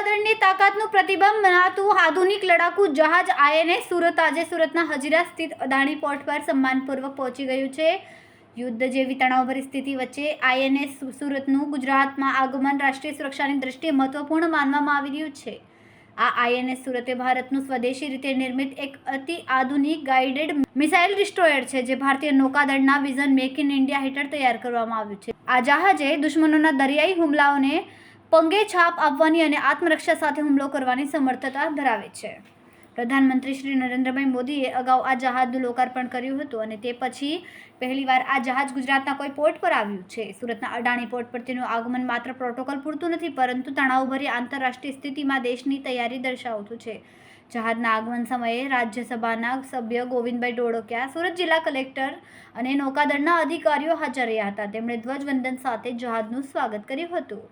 નૌકાદળની તાકાતનું પ્રતિબંધ મનાતું આધુનિક લડાકુ જહાજ આઈએનએસ સુરત, આજે સુરતના હજીરા સ્થિત અદાણી પોર્ટ પર સન્માનપૂર્વક પહોંચી ગયું છે. યુદ્ધ જેવી તણાવભરી સ્થિતિ વચ્ચે આઈએનએસ સુરતનું ગુજરાતમાં આગમન, રાષ્ટ્રીય સુરક્ષાની દ્રષ્ટિએ મહત્વપૂર્ણ માનવામાં આવી રહ્યું છે. આ આઈએનએસ સુરતે ભારતનું સ્વદેશી રીતે નિર્મિત એક અતિ આધુનિક ગાઇડેડ મિસાઇલ ડિસ્ટ્રોયર છે, જે ભારતીય નૌકાદળના વિઝન મેક ઇન ઇન્ડિયા હેઠળ તૈયાર કરવામાં આવ્યું છે. આ જહાજે દુશ્મનોના દરિયાઈ હુમલાઓને પંગે છાપ આપવાની અને આત્મરક્ષા સાથે હુમલો કરવાની સમર્થતા ધરાવે છે. પ્રધાનમંત્રી શ્રી નરેન્દ્રભાઈ મોદીએ અગાઉ આ જહાજનું લોકાર્પણ કર્યું હતું અને તે પછી પહેલીવાર આ જહાજ ગુજરાતના કોઈ પોર્ટ પર આવ્યું છે. સુરતના અડાણી પોર્ટ પર તેનું આગમન માત્ર પ્રોટોકોલ પૂરતું નથી, પરંતુ તણાવભરી આંતરરાષ્ટ્રીય સ્થિતિમાં દેશની તૈયારી દર્શાવતું છે. જહાજના આગમન સમયે રાજ્યસભાના સભ્ય ગોવિંદભાઈ ડોડોકિયા સુરત જિલ્લા કલેક્ટર અને નૌકાદળના અધિકારીઓ હાજર રહ્યા હતા. તેમણે ધ્વજવંદન સાથે જહાજનું સ્વાગત કર્યું હતું.